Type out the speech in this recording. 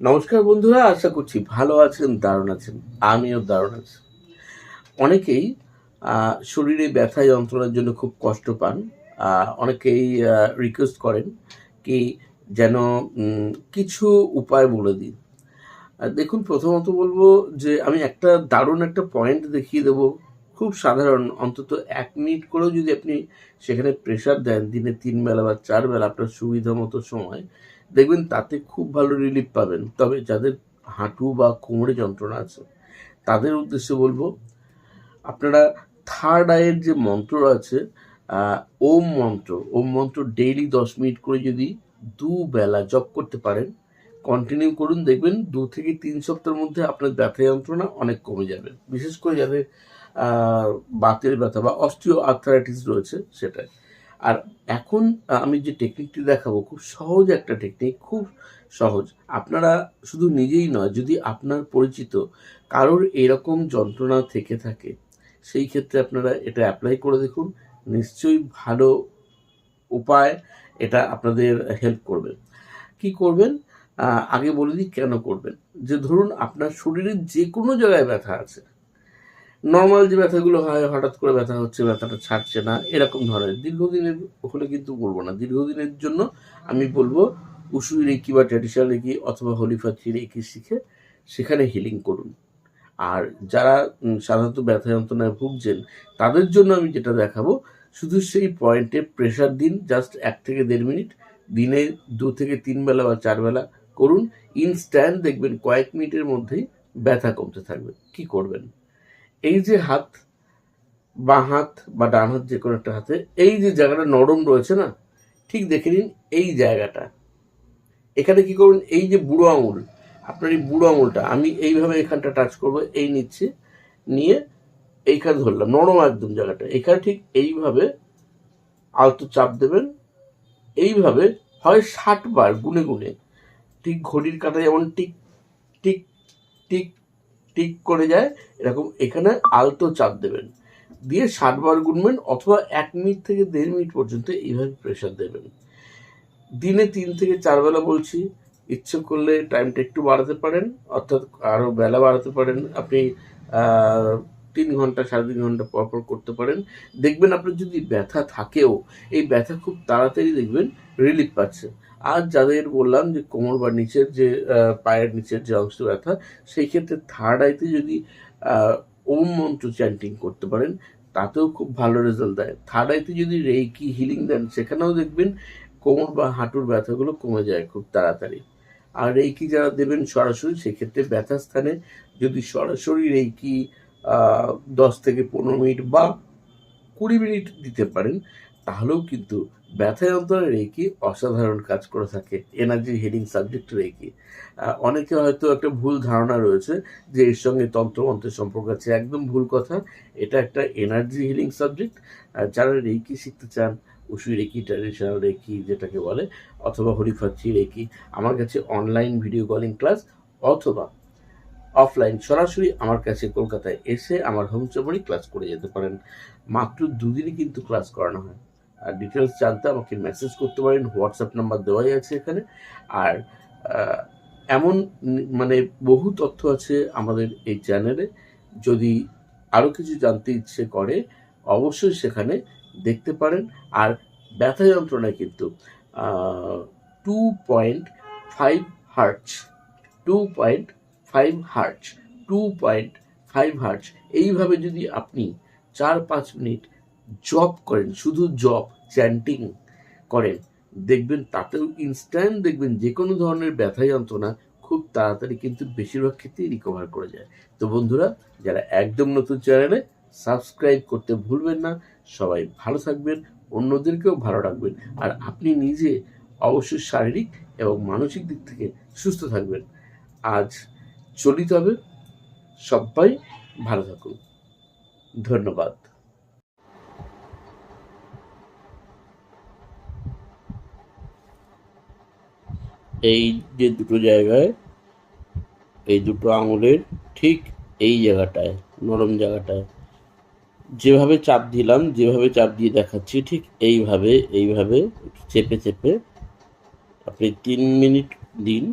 নমস্কার বন্ধুরা, আশা করছি ভালো আছেন, দারুণ আছেন। আমিও দারুণ আছি। অনেকেই শরীরে ব্যথা যন্ত্রণার জন্য খুব কষ্ট পান। অনেকেই রিকোয়েস্ট করেন কি যেন কিছু উপায় বলে দিন। দেখুন, প্রথমত বলব যে, আমি একটা দারুণ একটা পয়েন্ট দেখিয়ে দেবো। খুব সাধারণ, অন্তত এক মিনিট করেও যদি আপনি সেখানে প্রেশার দেন, দিনে তিন বেলা বা চার বেলা আপনার সুবিধা মতো সময়, দেখবেন তাতে খুব ভালো রিলিফ পাবেন। তবে যাদের হাঁটু বা কোমরে যন্ত্রণা আছে, তাদের উদ্দেশ্যে বলব, আপনারা থার্ড আয়ের যে মন্ত্র আছে ওম মন্ত্র ওম মন্ত্র ডেইলি দশ মিনিট করে যদি দুবেলা জপ করতে পারেন কন্টিনিউ করুন, দেখবেন দু থেকে তিন সপ্তাহের মধ্যে আপনার ব্যথা যন্ত্রণা অনেক কমে যাবে। বিশেষ করে যাদের বাতের ব্যথা বা অস্টিও আর্থারাইটিস রয়েছে সেটাই। আর এখন আমি যে টেকনিকটি দেখাবো, খুব সহজ একটা টেকনিক খুব সহজ। আপনারা শুধু নিজেই নয়, যদি আপনার পরিচিত কারোর এরকম যন্ত্রণা থেকে থাকে, সেই ক্ষেত্রে আপনারা এটা অ্যাপ্লাই করে দেখুন। নিশ্চয়ই ভালো উপায় এটা আপনাদের হেল্প করবে। কি করবেন? আগে বলে দিই কেন করবেন? যে ধরুন আপনার শরীরের যে কোনো জায়গায় ব্যথা আছে নর্মাল যে ব্যথাগুলো হয়, হঠাৎ করে ব্যথা হচ্ছে, ব্যথাটা ছাড়ছে না, এরকম ধরনের। দীর্ঘদিনের হলে কিন্তু বলব না। দীর্ঘদিনের জন্য আমি বলব উসুই রেকি বা ট্র্যাডিশনাল রেকি অথবা হোলিফাথি রেকি শিখে সেখানে হিলিং করুন। আর যারা সাধারণত ব্যথা যন্ত্রণায় ভুগছেন, তাদের জন্য আমি যেটা দেখাবো, শুধু সেই পয়েন্টে প্রেশার দিন জাস্ট এক থেকে দেড় মিনিট, দিনে দু থেকে তিন বেলা বা চার বেলা করুন ইনস্ট্যান্ট দেখবেন কয়েক মিনিটের মধ্যেই ব্যথা কমতে থাকবে। কি করবেন? এই যে হাত, বা হাত, বা ডান হাত যে কোনো একটা হাতে, এই যে জায়গাটা নরম রয়েছে না, ঠিক দেখে নিন এই জায়গাটা। এখানে কি করুন, এই যে বুড়ো আঙুল, আপনার এই বুড়ো আঙুলটা, আমি এইভাবে এখানটা টাচ করব, এই নিচ্ছে নিয়ে এইখানে ধরলাম, নরম একদম জায়গাটা। এখানে ঠিক এইভাবে আলতো চাপ দেবেন, এইভাবে হয় ষাট বার গুনে গুনে, ঠিক ঘড়ির কাটা যেমন টিক টিক টিক টিক করে যায়, এরকম এখানে আলতো চাপ দেবেন। দিয়ে ষাটবার গুনবেন অথবা এক মিনিট থেকে দেড় মিনিট পর্যন্ত এইভাবে প্রেশার দেবেন। দিনে তিন থেকে চার বেলা বলছি, ইচ্ছে করলে টাইমটা একটু বাড়াতে পারেন, অর্থাৎ আরও বেলা বাড়াতে পারেন। আপনি তিন ঘণ্টা, সাড়ে তিন ঘণ্টা পর পর করতে পারেন। দেখবেন আপনার যদি ব্যথা থাকেও, এই ব্যথা খুব তাড়াতাড়ি দেখবেন রিলিফ পাচ্ছে। আর যাদের বললাম যে কোমর বা নিচের যে পায়ের নিচের যে অংশ ব্যথা, সেই ক্ষেত্রে থার্ড আইতে যদি ওম মন্ত্র চ্যান্টিং করতে পারেন, তাতেও খুব ভালো রেজাল্ট দেয়। থার্ড আইতে যদি রেইকি হিলিং দেন, সেখানেও দেখবেন কোমর বা হাঁটুর ব্যথাগুলো কমে যায় খুব তাড়াতাড়ি। আর রেইকি যারা দেবেন সরাসরি, সেক্ষেত্রে ব্যথা স্থানে যদি সরাসরি রেইকি দশ থেকে পনেরো মিনিট বা কুড়ি মিনিট দিতে পারেন, তাহলেও কিন্তু ব্যথা যন্ত্রণা রেখে অসাধারণ কাজ করে থাকে এনার্জি হিলিং সাবজেক্ট রেখে। অনেকে হয়তো একটা ভুল ধারণা রয়েছে যে এর সঙ্গে তন্ত্রমন্ত্রের সম্পর্ক আছে, একদম ভুল কথা। এটা একটা এনার্জি হিলিং সাবজেক্ট যারা রেকি শিখতে চান, উসুই রেকি ট্র্যাডিশনাল রেকি যেটাকে বলে, অথবা হরিফাচ্ছি রেকি আমার কাছে অনলাইন ভিডিও কলিং ক্লাস অথবা অফলাইন সরাসরি আমার কাছে কলকাতায় এসে আমার হোম ক্লাস করে যেতে পারেন। মাত্র দুদিনই কিন্তু ক্লাস করানো হয়। আর ডিটেলস জানতে আমাকে মেসেজ করতে পারেন হোয়াটসঅ্যাপ নাম্বার দেওয়াই আছে এখানে। আর এমন মানে বহু তথ্য আছে আমাদের এই চ্যানেলে যদি আরও কিছু জানতে ইচ্ছে করে, অবশ্যই সেখানে দেখতে পারেন। আর ব্যথা যন্ত্রণায় কিন্তু two point five hertz two point five hertz two point five hertz এইভাবে যদি আপনি চার পাঁচ মিনিট জব করেন, শুধু জব চ্যান্টিং করেন, দেখবেন তাতেও ইনস্ট্যান্ট দেখবেন যে কোনো ধরনের ব্যথা যন্ত্রণা খুব তাড়াতাড়ি কিন্তু বেশিরভাগ ক্ষেত্রেই রিকভার করে যায়। তো বন্ধুরা, যারা একদম নতুন চ্যানেলে সাবস্ক্রাইব করতে ভুলবেন না, সবাই ভালো থাকবেন, অন্যদেরকেও ভালো রাখবেন, আর আপনি নিজে অবশ্যই শারীরিক এবং মানসিক দিক থেকে সুস্থ থাকবেন। আজ চলিত হবে। সবাই ভালো থাকুন। ধন্যবাদ। এই যে দুটো জায়গায়, এই দুটো আঙুলের ঠিক এই জায়গাটায়, নরম জায়গাটায়, যেভাবে চাপ দিলাম, যেভাবে চাপ দিয়ে দেখাচ্ছি, ঠিক এইভাবে এইভাবে চেপে চেপে, আপনি তিন মিনিট দিন।